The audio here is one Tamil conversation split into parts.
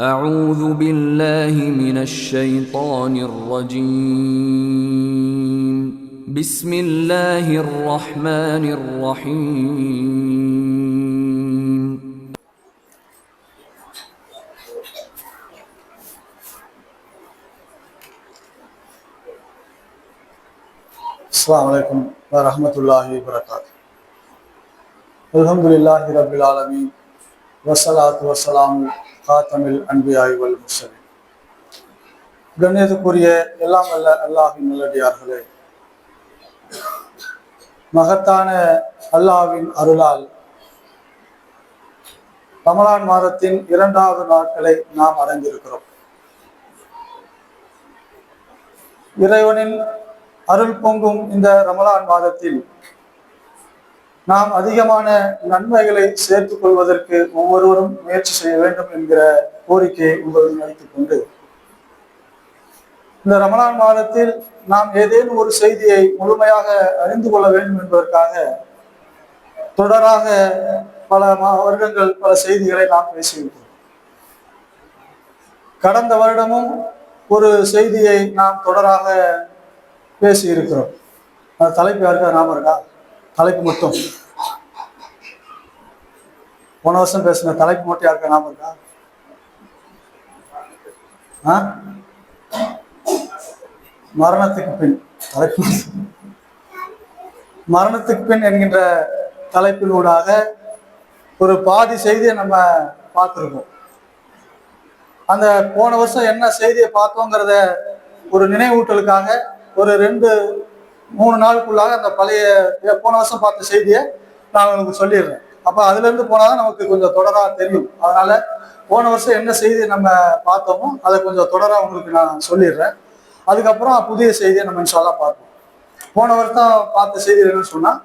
أعوذ بالله من الشيطان الرجيم. بسم الله الرحمن الرحيم. السلام عليكم ورحمة الله وبركاته. الحمد لله رب العالمين. வசலாத் வசலாம் காத்தமிழ் அன்பியாய் வல் முசலிம் கண்ணியத்துக்குரிய எல்லாம் அல்ல அல்லாஹின் நல்லடியார்களே மகத்தான அல்லாவின் அருளால் ரமலான் மாதத்தின் இரண்டாவது நாட்களை நாம் அடைந்திருக்கிறோம். இறைவனின் அருள் பொங்கும் இந்த ரமலான் மாதத்தில் நாம் அதிகமான நன்மைகளை சேர்த்துக் கொள்வதற்கு ஒவ்வொருவரும் முயற்சி செய்ய வேண்டும் என்கிற கோரிக்கையை உங்களுடன் வைத்துக் கொண்டு. இந்த ரமலான் மாதத்தில் நாம் ஏதேனும் ஒரு செய்தியை முழுமையாக அறிந்து கொள்ள வேண்டும் என்பதற்காக தொடராக பல வருடங்கள் பல செய்திகளை நாம் பேசியிருக்கிறோம். கடந்த வருடமும் ஒரு செய்தியை நாம் தொடராக பேசியிருக்கிறோம். அந்த தலைப்பு யாருக்கா? நாம இருக்கா தலைப்பு மட்டும். போன வருஷம் பேசின தலைப்பு மட்டும் யாருக்கா ஞாபகம் இருக்கா? ஆ? மரணத்துக்கு பின் தலைப்பு. மரணத்துக்கு பின் என்கின்ற தலைப்பினூடாக ஒரு பாதி செய்தியை நம்ம பார்த்துருக்கோம். அந்த போன வருஷம் என்ன செய்தியை பார்த்தோங்கிறத ஒரு நினைவூட்டலுக்காக ஒரு ரெண்டு மூணு நாளுக்குள்ளாக அந்த பழைய போன வருஷம் பார்த்த செய்தியை நான் உங்களுக்கு சொல்லிடுறேன். அப்போ அதுலேருந்து போனால் தான் நமக்கு கொஞ்சம் தொடராக தெரியும். அதனால போன வருஷம் என்ன செய்தி நம்ம பார்த்தோமோ அதை கொஞ்சம் தொடராக உங்களுக்கு நான் சொல்லிடுறேன். அதுக்கப்புறம் புதிய செய்தியை நம்ம இன்ஷால்லா பார்ப்போம். போன வருஷம் பார்த்த செய்தி என்னன்னு சொன்னால்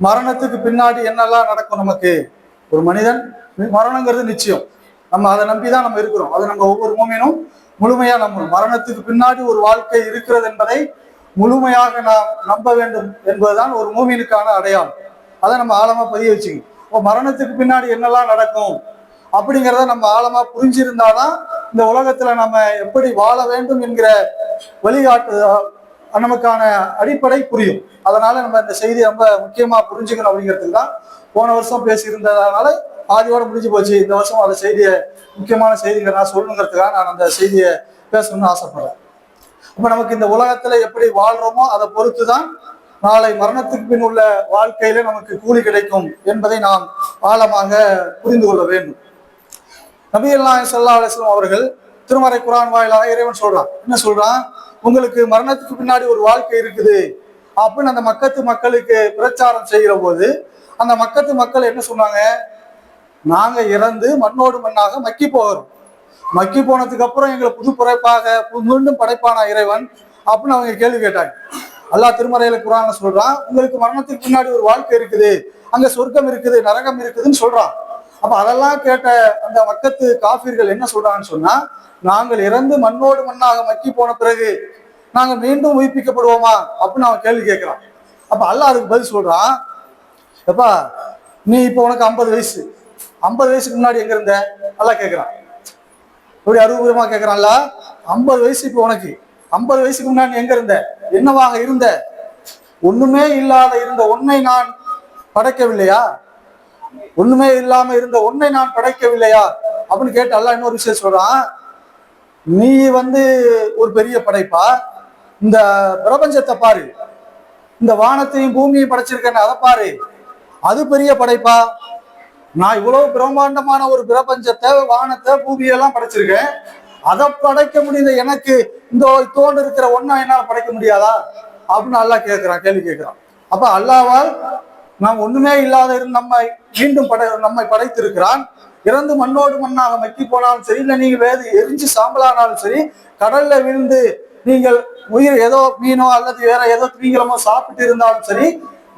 மரணத்துக்கு பின்னாடி என்னெல்லாம் நடக்கும் நமக்கு? ஒரு மனிதன் மரணங்கிறது நிச்சயம். நம்ம அதை நம்பி தான் நம்ம இருக்கிறோம். அது நம்ம ஒவ்வொரு மூமியனும் முழுமையாக நம்பணும். மரணத்துக்கு பின்னாடி ஒரு வாழ்க்கை இருக்கிறது என்பதை முழுமையாக நாம் நம்ப வேண்டும் என்பதுதான் ஒரு மூமியனுக்கான அடையாளம். அதை நம்ம ஆழமாக பதிய வச்சுக்கணும். இப்போ மரணத்துக்கு பின்னாடி என்னெல்லாம் நடக்கும் அப்படிங்கிறத நம்ம ஆழமாக புரிஞ்சிருந்தாதான் இந்த உலகத்தில் நம்ம எப்படி வாழ வேண்டும் என்கிற வழிகாட்டு நமக்கான அடிப்படை புரியும். அதனால நம்ம இந்த செய்தி ரொம்ப முக்கியமாக புரிஞ்சுக்கணும் அப்படிங்கிறதுக்கு தான் போன வருஷம் பேசியிருந்ததுனால பாதியோட முடிஞ்சு போச்சு. இந்த வருஷம் அந்த செய்தியை முக்கியமான செய்திகளை நான் சொல்லணுங்கிறதுக்காக நான் அந்த செய்தியை பேசணும்னு ஆசைப்படுறேன். இப்போ நமக்கு இந்த உலகத்துல எப்படி வாழ்றோமோ அதை பொறுத்து தான் நாளை மரணத்துக்கு பின் உள்ள வாழ்க்கையில நமக்கு கூலி கிடைக்கும் என்பதை நாம் ஆழமாக புரிந்து கொள்ள வேண்டும். நபியல்லாஹ் ஸல்லல்லாஹு அலைஹி அவர்கள் திருமறை குரான் வாயிலாக இறைவன் சொல்றான். என்ன சொல்றான்? உங்களுக்கு மரணத்துக்கு பின்னாடி ஒரு வாழ்க்கை இருக்குது. அப்படின்னு அந்த மக்கத்து மக்களுக்கு பிரச்சாரம் செய்கிற போது அந்த மக்கத்து மக்கள் என்ன சொன்னாங்க? நாங்க இறந்து மண்ணோடு மண்ணாக மக்கி போகிறோம். மக்கி போனதுக்கு அப்புறம் எங்களை புது படைப்பாக மீண்டும் படைப்பானா இறைவன்? அப்படின்னு அவங்க கேள்வி கேட்டாங்க. அல்லாஹ் திருமறையில குரான்ல சொல்றான் உங்களுக்கு மரணத்துக்கு பின்னாடி ஒரு வாழ்க்கை இருக்குது. அங்க சொர்க்கம் இருக்குது நரகம் இருக்குதுன்னு சொல்றான். அப்ப அதெல்லாம் கேட்ட அந்த மக்கத்து காஃபிர்கள் என்ன சொல்றாங்கன்னு சொன்னா நாங்கள் இறந்து மண்ணோடு மண்ணாக மக்கி போன பிறகு நாங்க மீண்டும் உயிர்ப்பிக்கப்படுவோமா? அப்படின்னு அவன் கேள்வி கேட்கிறான். அப்ப அல்லா அதுக்கு பதில் சொல்றான் எப்பா நீ இப்போ உனக்கு ஐம்பது வயசு. ஐம்பது வயசுக்கு முன்னாடி எங்க இருந்த? நல்லா கேட்கிறான். இப்படி அறுபூர்வமா கேட்கிறான்ல ஐம்பது வயசு இப்போ உனக்கு. ஐம்பது வயசுக்கு முன்னாடி எங்க இருந்த? என்னவாக இருந்த? ஒண்ணுமே இல்லாத இருந்த உன்னை நான் படைக்கவில்லையா? ஒண்ணுமே இல்லாம இருந்த உன்னை நான் படைக்கவில்லையா? அப்படின்னு கேட்டு அல்லாஹ் இன்னொரு விஷயம் சொல்றான். நீ வந்து ஒரு பெரிய படைப்பா? இந்த பிரபஞ்சத்தை பாரு. இந்த வானத்தையும் பூமியையும் படைச்சிருக்கேன்னு அதை பாரு. அது பெரிய படைப்பா? நான் இவ்வளவு பிரம்மாண்டமான ஒரு பிரபஞ்சத்தை வானத்தை பூமியெல்லாம் படைச்சிருக்கேன். அதை படைக்க முடிந்த எனக்கு இந்த தோண்டு இருக்கிற ஒன்றை என்னால் படைக்க முடியாதா? அப்படின்னு அல்லாஹ் கேட்கிறான் கேள்வி கேட்கிறான். அப்ப அல்லாவால் நாம் ஒண்ணுமே இல்லாத நம்மை மீண்டும் படை நம்மை படைத்திருக்கிறான். இறந்து மண்ணோடு மண்ணாக மக்கி போனாலும் சரி இல்லை நீங்கள் வேறு எரிஞ்சு சாம்பலானாலும் சரி கடல்ல விழுந்து நீங்கள் உயிர் ஏதோ மீனோ அல்லது வேற ஏதோ திமிங்கலமோ சாப்பிட்டு இருந்தாலும் சரி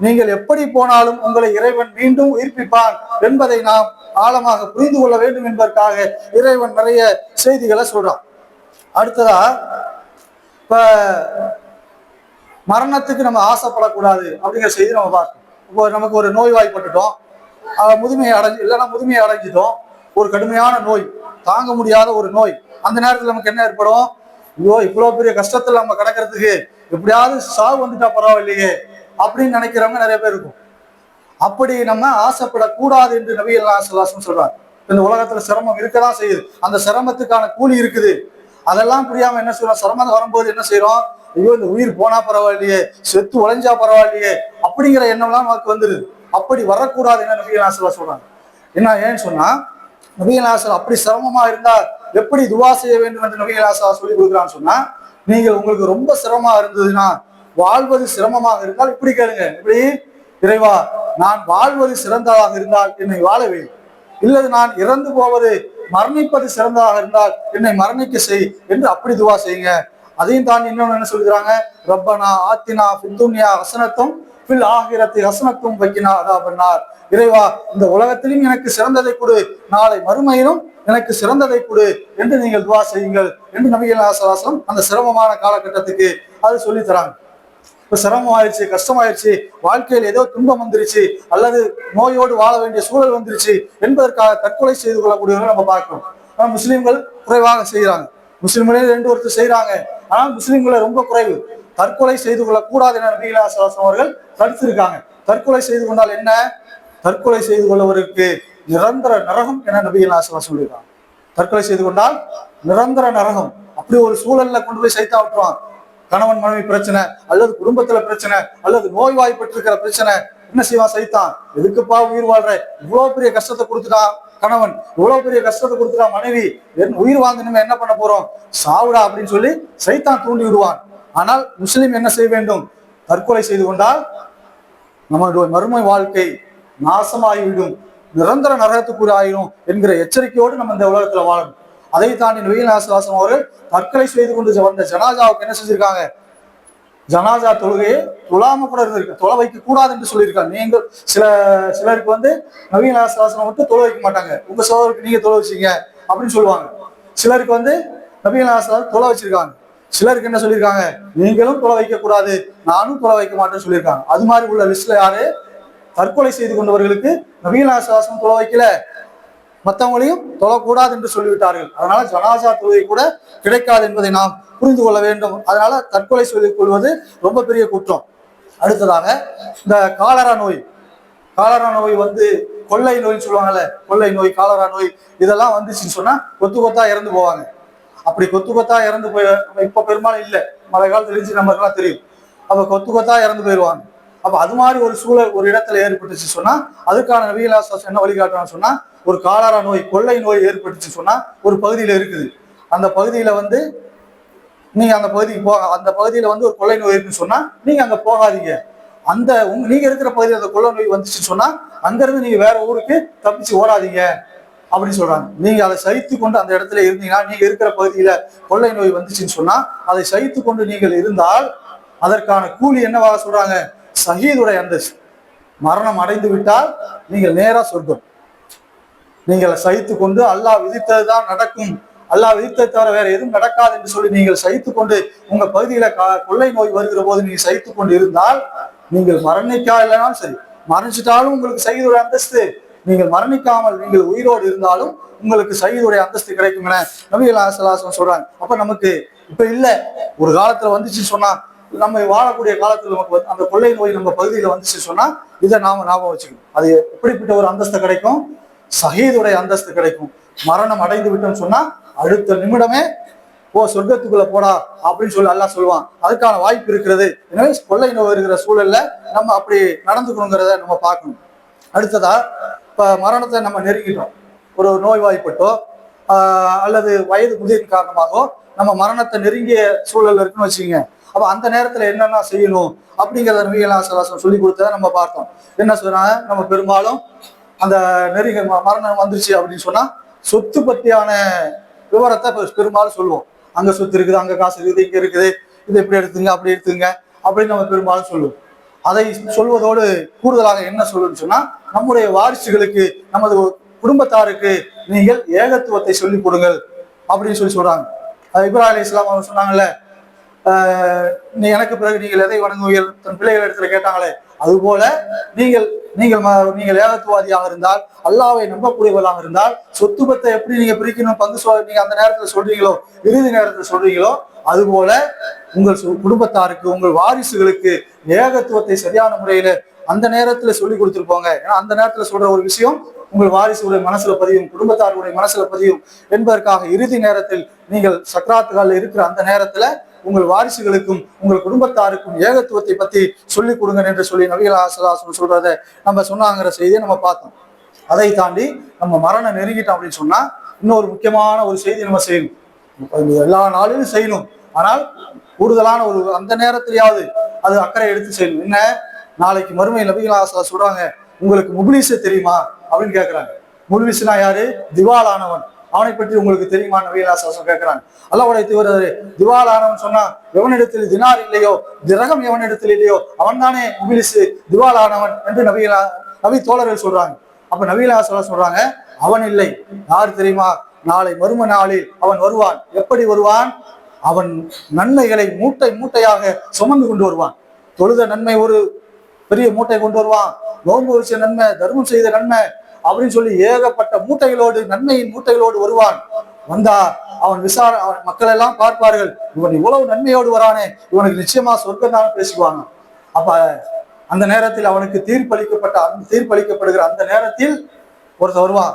நீங்கள் எப்படி போனாலும் உங்களை இறைவன் மீண்டும் உயிர்ப்பிப்பான் என்பதை நாம் ஆழமாக புரிந்து கொள்ள வேண்டும் என்பதற்காக இறைவன் நிறைய செய்திகளை சொல்றான். அடுத்ததா இப்ப மரணத்துக்கு நம்ம ஆசைப்படக்கூடாது அப்படிங்கிற செய்தி நம்ம பார்க்கணும். இப்போ நமக்கு ஒரு நோய்வாய்ப்பட்டுட்டோம். முதுமையை அடைஞ்சு இல்லைன்னா முதுமையை அடைஞ்சிட்டோம். ஒரு கடுமையான நோய் தாங்க முடியாத ஒரு நோய். அந்த நேரத்தில் நமக்கு என்ன ஏற்படும்? ஐயோ இவ்வளோ பெரிய கஷ்டத்தில் நம்ம கிடக்கிறதுக்கு எப்படியாவது சாவு வந்துட்டா பரவாயில்லையே. அப்படின்னு நினைக்கிறவங்க நிறைய பேர் இருக்கும். அப்படி நம்ம ஆசைப்படக்கூடாது என்று நபி அல்லாஹ் சொல்றார். இந்த உலகத்துல சிரமம் இருக்கதான் செய்யுது. அந்த சிரமத்துக்கான கூலி இருக்குது. அதெல்லாம் புரியாம என்ன செய்யறோம் சிரமம் வரும்போது என்ன செய்யறோம் ஐயோ இந்த உயிர் போனா பரவாயில்லையே செத்து உழைஞ்சா பரவாயில்லையே அப்படிங்கிற எண்ணம்லாம் நமக்கு வந்துருது. அப்படி வரக்கூடாது என்ன நபி அல்லாஹ் சொல்றாங்க. என்ன ஏன்னு சொன்னா ஆசல் அப்படி சிரமமா இருந்தா எப்படி துவா செய்ய வேண்டும் என்று நபிகளாசா சொல்லி கொடுக்குறான்னு சொன்னா நீங்கள் உங்களுக்கு ரொம்ப சிரமமா இருந்ததுன்னா வாழ்வது சிரமமாக இருந்தால் இப்படி கேளுங்க. இப்படி இறைவா நான் வாழ்வது சிறந்ததாக இருந்தால் என்னை வாழவே இல்லது நான் இறந்து போவது மரணிப்பது சிறந்ததாக இருந்தால் என்னை மரணிக்க செய் என்று அப்படி துவா செய்யுங்க. அதையும் தாண்டி இன்னொன்னு என்ன சொல்கிறாங்க? ரப்பனா ஆத்தினா பித்துன்யா ஹசனத்தும் பில் ஆகிரத்தை ஹசனத்தும் வைக்கினா அதா பண்ணார் இறைவா இந்த உலகத்திலும் எனக்கு சிறந்ததை கொடு. நாளை மறுமையிலும் எனக்கு சிறந்ததை கொடு என்று நீங்கள் துவா செய்யுங்கள் என்று நபிகள் ஆசவாசம் அந்த சிரமமான காலகட்டத்துக்கு அது சொல்லி தராங்க. இப்ப சிரமம் ஆயிடுச்சு கஷ்டமாயிருச்சு வாழ்க்கையில் ஏதோ துன்பம் வந்துருச்சு அல்லது நோயோடு வாழ வேண்டிய சூழல் வந்துருச்சு என்பதற்காக தற்கொலை செய்து கொள்ளக்கூடியவர்கள் நம்ம பார்க்கிறோம். ஆனால் முஸ்லீம்கள் குறைவாக செய்கிறாங்க. முஸ்லீம்களே ரெண்டு ஒருத்தர் செய்கிறாங்க. ஆனால் முஸ்லீம்களை ரொம்ப குறைவு. தற்கொலை செய்து கொள்ளக்கூடாது என நபிகளா சலாசம் அவர்கள் தடுத்திருக்காங்க. தற்கொலை செய்து கொண்டால் என்ன? தற்கொலை செய்து கொள்ளவருக்கு நிரந்தர நரகம் என நபிகளா சலாசம் சொல்லியிருக்காங்க. தற்கொலை செய்து கொண்டால் நிரந்தர நரகம். அப்படி ஒரு சூழல்ல கொண்டு போய் சைத்தா விட்டுருவான் கணவன் மனைவி பிரச்சனை அல்லது குடும்பத்துல பிரச்சனை அல்லது நோய்வாய்ப்பட்டிருக்கிற பிரச்சனை என்ன செய்வான் சைத்தான்? எதுக்குப்பா உயிர் வாழ்ற? இவ்வளவு பெரிய கஷ்டத்தை கொடுத்துட்டான் கணவன் இவ்வளவு பெரிய கஷ்டத்தை கொடுத்துட்டான் மனைவி என் உயிர் வாங்கணுமே என்ன பண்ண போறோம்? சாவுடா அப்படின்னு சொல்லி சைத்தான் தூண்டி விடுவான். ஆனால் முஸ்லீம் என்ன செய்ய வேண்டும்? தற்கொலை செய்து கொண்டால் நம்மளுடைய மறுமை வாழ்க்கை நாசமாகிவிடும். நிரந்தர நரகத்துக்குரிய ஆயிரும் என்கிற எச்சரிக்கையோடு நம்ம இந்த உலகத்துல வாழணும். அதை தாண்டி நவீன ஆசவாசம் அவர்கள் தற்கொலை செய்து கொண்டு வந்த ஜனாஜாவுக்கு என்ன செஞ்சிருக்காங்க? ஜனாஜா தொழுகையை தொழாம கூட இருந்திருக்கு தொலை வைக்க கூடாது என்று சொல்லியிருக்காங்க. நீங்கள் சில சிலருக்கு வந்து நவீன ஆசவாசனம் மட்டும் தொலை வைக்க மாட்டாங்க. உங்க சோதருக்கு நீங்க தொலை வச்சீங்க அப்படின்னு சொல்லுவாங்க. சிலருக்கு வந்து நவீன ஆசவாசம் தொலை வச்சிருக்காங்க. சிலருக்கு என்ன சொல்லியிருக்காங்க? நீங்களும் தொலை வைக்க கூடாது. நானும் தொலை வைக்க மாட்டேன்னு சொல்லியிருக்காங்க. அது மாதிரி உள்ள லிஸ்ட்ல யாரு? தற்கொலை செய்து கொண்டவர்களுக்கு நவீன ஆசுவாசம் தொலை வைக்கல. மற்றவங்களையும் தொழக்கூடாது என்று சொல்லிவிட்டார்கள். அதனால ஜனாசா தொழுகை கூட கிடைக்காது என்பதை நாம் புரிந்து கொள்ள வேண்டும். அதனால தற்கொலை செய்து கொள்வது ரொம்ப பெரிய குற்றம். அடுத்ததாக இந்த காலரா நோய். காலரா நோய் வந்து கொள்ளை நோய்னு சொல்லுவாங்கல்ல கொள்ளை நோய் காலரா நோய் இதெல்லாம் வந்துச்சுன்னு சொன்னா கொத்து கொத்தா இறந்து போவாங்க. அப்படி கொத்து கொத்தா இறந்து போய் இப்ப பெரும்பாலும் இல்லை. மழை காலத்துல இருந்துச்சு நம்மளுக்கெல்லாம் தெரியும். அப்ப கொத்து கொத்தா இறந்து போயிடுவாங்க அப்ப அது மாதிரி ஒரு சூழல் ஒரு இடத்துல ஏற்பட்டுச்சு சொன்னா அதுக்கான நவீலாசாஸ் என்ன வழிகாட்டுறான்னு சொன்னா ஒரு காலரா நோய் கொள்ளை நோய் ஏற்பட்டுச்சு சொன்னா ஒரு பகுதியில இருக்குது. அந்த பகுதியில வந்து நீங்க அந்த பகுதிக்கு போக அந்த பகுதியில வந்து ஒரு கொள்ளை நோய் இருக்குன்னு சொன்னா நீங்க அங்க போகாதீங்க. அந்த உங்க நீங்க இருக்கிற பகுதியில் அந்த கொள்ளை நோய் வந்துச்சுன்னு சொன்னா அங்க இருந்து நீங்க வேற ஊருக்கு தப்பிச்சு ஓடாதீங்க அப்படின்னு சொல்றாங்க. நீங்க அதை சகித்து கொண்டு அந்த இடத்துல இருந்தீங்கன்னா நீங்க இருக்கிற பகுதியில கொள்ளை நோய் வந்துச்சுன்னு சொன்னா அதை சகித்து கொண்டு நீங்கள் இருந்தால் அதற்கான கூலி என்னவாக சொல்றாங்க? சஹீதுடைய அந்தஸ்து. மரணம் அடைந்து விட்டால் நீங்கள் நேரா சொர்க்கம். நீங்கள் சகித்து கொண்டு அல்லாஹ் விதித்ததுதான் நடக்கும். அல்லாஹ் விதித்ததை தவிர வேற எதுவும் நடக்காது என்று சொல்லி நீங்கள் சகித்து கொண்டு உங்க பகுதியில கொள்ளை நோய் வருகிற போது நீங்க சகித்து கொண்டு இருந்தால் நீங்கள் மரணிக்கா இல்லைனாலும் சரி மரணிச்சிட்டாலும் உங்களுக்கு சகிதுடைய அந்தஸ்து. நீங்கள் மரணிக்காமல் நீங்கள் உயிரோடு இருந்தாலும் உங்களுக்கு சகிதுடைய அந்தஸ்து கிடைக்கும் என நபிகள் ஆசலாசம் சொல்றாங்க. அப்ப நமக்கு இப்ப இல்ல ஒரு காலத்துல வந்துச்சுன்னு சொன்னா நம்ம வாழக்கூடிய காலத்தில் நமக்கு வந்து அந்த கொள்ளை நோய் நம்ம பகுதியில் வந்துச்சு சொன்னால் இதை நாம ஞாபகம் வச்சுக்கணும். அது எப்படிப்பட்ட ஒரு அந்தஸ்து கிடைக்கும்? சஹீதுடைய அந்தஸ்து கிடைக்கும். மரணம் அடைந்து விட்டோம்னு சொன்னா அடுத்த நிமிடமே ஓ சொர்க்கத்துக்குள்ள போடா அப்படின்னு சொல்லி எல்லாம் சொல்லுவான். அதுக்கான வாய்ப்பு இருக்கிறது. எனவே கொள்ளை நோய் இருக்கிற சூழல்ல நம்ம அப்படி நடந்துக்கணுங்கிறத நம்ம பார்க்கணும். அடுத்ததா இப்போ மரணத்தை நம்ம நெருங்கிட்டோம். ஒரு நோய்வாய்ப்பட்டோ அல்லது வயது முதிரின் காரணமாகவோ நம்ம மரணத்தை நெருங்கிய சூழல்ல இருக்குன்னு வச்சுக்கோங்க. அப்ப அந்த நேரத்துல என்னென்ன செய்யணும் அப்படிங்கிறத நபிகளாசலாசம் சொல்லி கொடுத்ததை நம்ம பார்த்தோம். என்ன சொல்றாங்க நம்ம பெரும்பாலும் அந்த நெருங்க ம- மரணம் வந்துருச்சு அப்படின்னு சொன்னா சொத்து பத்தியான விவரத்தை பெரும்பாலும் சொல்லுவோம். அங்க சொத்து இருக்குது அங்க காசு இருக்குது இங்க இருக்குது. இது இப்படி எடுத்துங்க அப்படி எடுத்துங்க அப்படின்னு நம்ம பெரும்பாலும் சொல்லுவோம். அதை சொல்வதோடு கூடுதலாக என்ன சொல்லணும்னு சொன்னா நம்முடைய வாரிசுகளுக்கு நமது குடும்பத்தாருக்கு நீங்கள் ஏகத்துவத்தை சொல்லிக் கொடுங்கள் அப்படின்னு சொல்லி சொல்றாங்க. இப்ராஹிம் அலி இஸ்லாம் அவங்க சொன்னாங்கல்ல எனக்கு பிறகு நீங்கள் எதை வணங்குவீர்கள் தன் பிள்ளைகள் இடத்துல கேட்டாங்களே அதுபோல நீங்கள் நீங்கள் ம- நீங்கள் ஏகத்துவாதியாக இருந்தால் அல்லாவை நம்பக்கூடியவர்களாக இருந்தால் சொத்து பத்தை எப்படி நீங்க பிரிக்கணும் பங்கு சொல் நீங்க அந்த நேரத்துல சொல்றீங்களோ இறுதி நேரத்துல சொல்றீங்களோ அதுபோல உங்கள் குடும்பத்தாருக்கு உங்கள் வாரிசுகளுக்கு ஏகத்துவத்தை சரியான முறையில அந்த நேரத்துல சொல்லி கொடுத்துருப்போங்க. ஏன்னா அந்த நேரத்துல சொல்ற ஒரு விஷயம் உங்கள் வாரிசுடைய மனசுல பதியும் குடும்பத்தாருடைய மனசுல பதியும் என்பதற்காக இறுதி நேரத்தில் நீங்கள் சக்கராத்துகால இருக்கிற அந்த நேரத்துல உங்கள் வாரிசுகளுக்கும் உங்கள் குடும்பத்தாருக்கும் ஏகத்துவத்தை பத்தி சொல்லிக் கொடுங்க என்று சொல்லி நபிகள் ஆசலாசன் சொல்றத நம்ம சொன்னாங்கிற செய்தியை நம்ம பார்த்தோம். அதை தாண்டி நம்ம மரணம் நெருங்கிட்டோம் அப்படின்னு சொன்னா இன்னொரு முக்கியமான ஒரு செய்தி நம்ம செய்யணும். எல்லா நாளிலும் செய்யணும். ஆனால் கூடுதலான ஒரு அந்த நேரத்திலேயாவது அது அக்கறை எடுத்து செய்யணும். என்ன? நாளைக்கு மறுமை நபிகள் ஆசலா சொல்றாங்க உங்களுக்கு முபிலிசு தெரியுமா? அப்படின்னு கேட்கிறாங்க முபிலிசுனா யாரு? திவாலானவன். அவனை பற்றி உங்களுக்கு தெரியுமா? நவீனாசாசம் கேட்கிறாங்க அல்லாவுடைய தீவிரரே திவாலானவன் சொன்னா எவனிடத்தில் தினார் இல்லையோ திரகம் எவனிடத்தில் இல்லையோ அவன் தானே முபிலிசு திவாலானவன் என்று நவீனா நவி தோழர்கள் சொல்றாங்க. அப்ப நவீனாசலா சொல்றாங்க அவன் இல்லை. யார் தெரியுமா? நாளை மறும நாளில் அவன் வருவான். எப்படி வருவான்? அவன் நன்மைகளை மூட்டை மூட்டையாக சுமந்து கொண்டு வருவான். தொழுத நன்மை ஒரு பெரிய மூட்டை கொண்டு வருவான். நோன்பு வச்ச நன்மை தர்மம் செய்த நன்மை அப்படின்னு சொல்லி ஏகப்பட்ட மூட்டைகளோடு நன்மையின் மூட்டைகளோடு வருவான். வந்தார். அவன் விசார அவன் மக்கள் எல்லாம் பார்ப்பார்கள். இவன் இவ்வளவு நன்மையோடு வரானே. இவனுக்கு நிச்சயமா சொர்க்கம் தான் பேசுவாங்க அப்ப அந்த நேரத்தில் அவனுக்கு தீர்ப்பளிக்கப்பட்ட அந்த தீர்ப்பளிக்கப்படுகிற அந்த நேரத்தில் ஒருத்தர் வருவான்.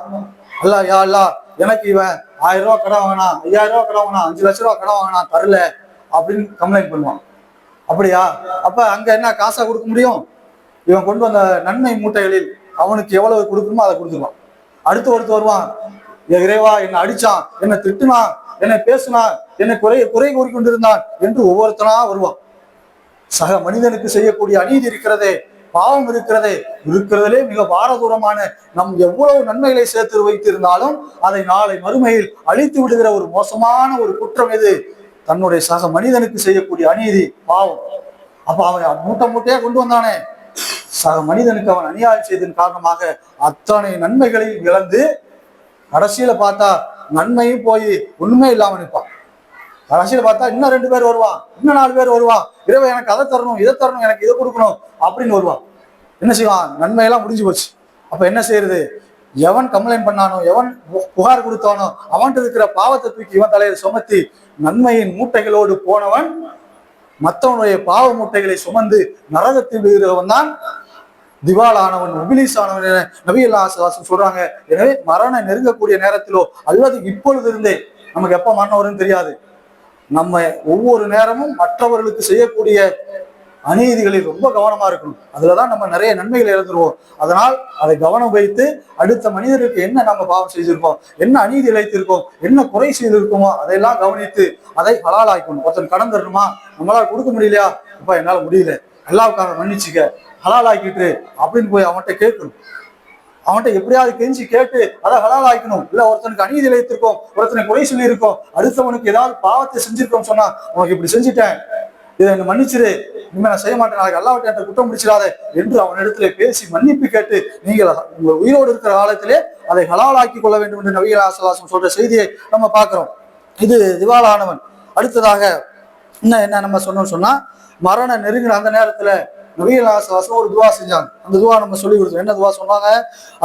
அல்லா யா அல்லா எனக்கு இவன் ஆயிரம் ரூபா கடன் வாங்கினா ஐயாயிரம் ரூபா கடன் வாங்கினா அஞ்சு லட்ச ரூபா கடன் வாங்கினா தரல அப்படின்னு கம்ப்ளைண்ட் பண்ணுவான். அப்படியா? அப்ப அங்க என்ன காசா கொடுக்க முடியும்? இவன் கொண்டு வந்த நன்மை மூட்டைகளில் அவனுக்கு எவ்வளவு கொடுக்கணுமோ அதை கொடுத்துருவான் அடுத்து ஒருத்தர் வருவான். இறைவா என்னை அடிச்சான் என்னை திட்டுனான் என்னை பேசினான் என்னை குறை குறை கூறிக்கொண்டிருந்தான் என்று ஒவ்வொருத்தனா வருவான். சக மனிதனுக்கு செய்யக்கூடிய அநீதி இருக்கிறதே பாவம் இருக்கிறதே இருக்கிறதுலே மிக பாரதூரமான நம் எவ்வளவு நன்மைகளை சேர்த்து வைத்திருந்தாலும் அதை நாளை மறுமையில் அழித்து விடுகிற ஒரு மோசமான ஒரு குற்றம் எது? தன்னுடைய சக மனிதனுக்கு செய்யக்கூடிய அநீதி பாவம். அப்ப அவன் மூட்டை மூட்டையா கொண்டு வந்தானே. சக மனிதனுக்கு அவன் அநியாயம் செய்ததன் காரணமாக அத்தனை நன்மைகளையும் இழந்து கடைசியில பார்த்தா நன்மையும் போய் உண்மை இல்லாம நிற்பான். கடைசியில பார்த்தா இன்னும் ரெண்டு பேர் வருவான் இன்னும் நாலு பேர் வருவான். இரவு எனக்கு அதை தரணும் இதை தரணும் எனக்கு இதை கொடுக்கணும் அப்படின்னு வருவான். என்ன செய்வான்? நன்மையெல்லாம் முடிஞ்சு போச்சு. அப்ப என்ன செய்யறது? எவன் கம்ப்ளைண்ட் பண்ணானோ எவன் புகார் கொடுத்தானோ அவன்கிட்ட இருக்கிற பாவத்தை தூக்கி இவன் தலையில் சுமத்தி நன்மையின் மூட்டைகளோடு போனவன் மற்றவனுடைய பாவ மூட்டைகளை சுமந்து நரகத்தில் விழுகிறவன் தான் திவாலானவன் முபிலிஸ் ஆனவன் என நபிகள் சொல்றாங்க. எனவே மரணம் நெருங்கக்கூடிய நேரத்திலோ அல்லது இப்பொழுது இருந்தே நமக்கு எப்ப மரணம் வரும்னு தெரியாது. நம்ம ஒவ்வொரு நேரமும் மற்றவர்களுக்கு செய்யக்கூடிய அநீதிகளில் ரொம்ப கவனமா இருக்கணும். அதுலதான் நம்ம நிறைய நன்மைகளை இழந்துருவோம். அதனால் அதை கவனம் வைத்து அடுத்த மனிதருக்கு என்ன நம்ம பாவம் செய்திருக்கோம் என்ன அநீதி இழைத்திருக்கோம்? என்ன குறை செய்திருக்கோமோ? அதையெல்லாம் கவனித்து அதை ஹலாலாக்கணும் ஒருத்தன் கடன் தரணுமா? நம்மளால கொடுக்க முடியலையா? அப்பா என்னால முடியல. அல்லாவுக்காக மன்னிச்சுக்க ஹலாலாக்கிட்டு அப்படின்னு போய் அவன்கிட்ட கேட்கணும். அவன்கிட்ட எப்படியாவது கெஞ்சி கேட்டு அதை ஹலால் ஆக்கணும் இல்ல ஒருத்தனுக்கு அநீதி இழைத்திருக்கோம் ஒருத்தனை குறை சொல்லியிருக்கோம். அடுத்தவனுக்கு ஏதாவது பாவத்தை செஞ்சிருக்கோம் சொன்னா உனக்கு இப்படி செஞ்சுட்டேன். இதை என்ன மன்னிச்சிரு. இனிமே நான் செய்ய மாட்டேன். நாளைக்கு அல்லாவிட்ட என்கிட்ட குற்றம் முடிச்சிடாத என்று அவனிடத்துல பேசி மன்னிப்பு கேட்டு நீங்கள் உங்கள் உயிரோடு இருக்கிற காலத்திலே அதை ஹலாலாக்கி கொள்ள வேண்டும் என்று நவீன ஆசலாசம் சொல்ற செய்தியை நம்ம பார்க்கிறோம். இது திவாலானவன். அடுத்ததாக இன்னும் என்ன நம்ம சொன்னோம்னு சொன்னா மரணம் நெருங்கின அந்த நேரத்துல நபிகள் ஆசலாசம் ஒரு துவா செஞ்சாங்க. அந்த துவா நம்ம சொல்லி கொடுத்தோம். என்ன துவா சொன்னாங்க?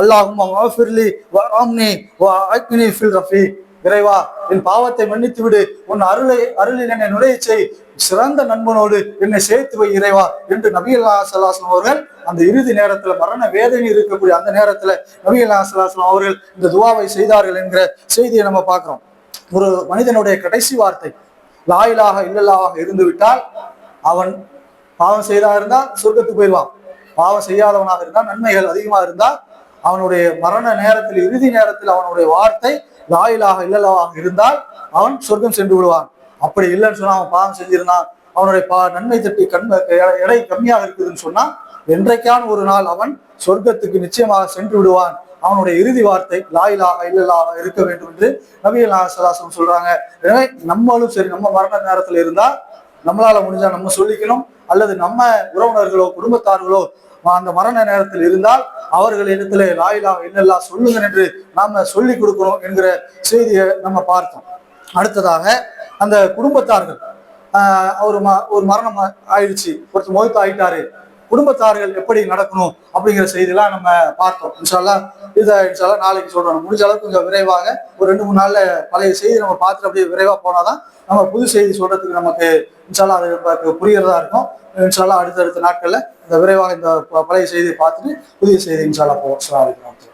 அல்லாஹும் ஃபிர்லி வாம்னி வாக்னி ஃபில் ரஃபி. இறைவா என் பாவத்தை மன்னித்து விடு. உன் அருளை அருளில் என்னை நுழைய செய். சிறந்த நண்பனோடு என்னை சேர்த்து வை இறைவா என்று நபிகள் சல்லாஸ்லாம் அவர்கள் அந்த இறுதி நேரத்துல மரண வேதனை இருக்கக்கூடிய அந்த நேரத்துல நபிகள் சல்லாஸ்லாம் அவர்கள் இந்த துவாவை செய்தார்கள் என்கிற செய்தியை நம்ம பார்க்கிறோம். ஒரு மனிதனுடைய கடைசி வார்த்தை லாயிலாக இல்லலாக இருந்து விட்டால் அவன் பாவம் செய்தா இருந்தா சொர்க்கத்துக்கு போயிடுவான். பாவம் செய்யாதவனாக இருந்தா நன்மைகள் அதிகமாக இருந்தா அவனுடைய மரண நேரத்தில் இறுதி நேரத்தில் அவனுடைய வார்த்தை லாயிலாக இல்லலவாக இருந்தால் அவன் சொர்க்கம் சென்று விடுவான். அப்படி இல்லைன்னு சொன்னா அவன் பாவம் செஞ்சிருந்தான் அவனுடைய பா நன்மை தட்டி கண் எடை கம்மியாக இருக்குதுன்னு சொன்னா என்றைக்கான ஒரு நாள் அவன் சொர்க்கத்துக்கு நிச்சயமாக சென்று விடுவான். அவனுடைய இறுதி வார்த்தை லாயிலாக இல்லலாக இருக்க வேண்டும் என்று நபிகள் நாசலாசம் சொல்றாங்க. எனவே நம்மளும் சரி நம்ம மரண நேரத்தில் இருந்தா நம்மளால முடிஞ்சா நம்ம சொல்லிக்கணும். அல்லது நம்ம உறவினர்களோ குடும்பத்தார்களோ அந்த மரண நேரத்தில் இருந்தால் அவர்கள் இடத்துல லாயிலா இல்லல்லா சொல்லுங்க என்று நாம சொல்லி கொடுக்கணும் என்கிற செய்தியை நம்ம பார்த்தோம். அடுத்ததாக அந்த குடும்பத்தார்கள் ஆஹ் ஒரு ம ஒரு மரணம் ஆயிடுச்சு. ஒருத்தர் மொய்த்து ஆயிட்டாரு. குடும்பத்தார்கள் எப்படி நடக்கணும் அப்படிங்கிற செய்திலாம் நம்ம பார்த்தோம். இன்ஷால்லா இதை இன்ஷால்லா நாளைக்கு சொல்றோம். முடிஞ்ச அளவுக்கு கொஞ்சம் விரைவாக ஒரு ரெண்டு மூணு நாள்ல பழைய செய்தி நம்ம பார்த்துட்டு அப்படியே விரைவாக போனாதான் நம்ம புது செய்தி சொல்றதுக்கு நமக்கு இன்ஷால்லா அது நமக்கு புரியறதா இருக்கும். இன்ஷால்லா அடுத்தடுத்த நாட்கள்ல இந்த விரைவாக இந்த பழைய செய்தியை பார்த்துட்டு புதிய செய்தி இன்ஷால்லா போவோம்.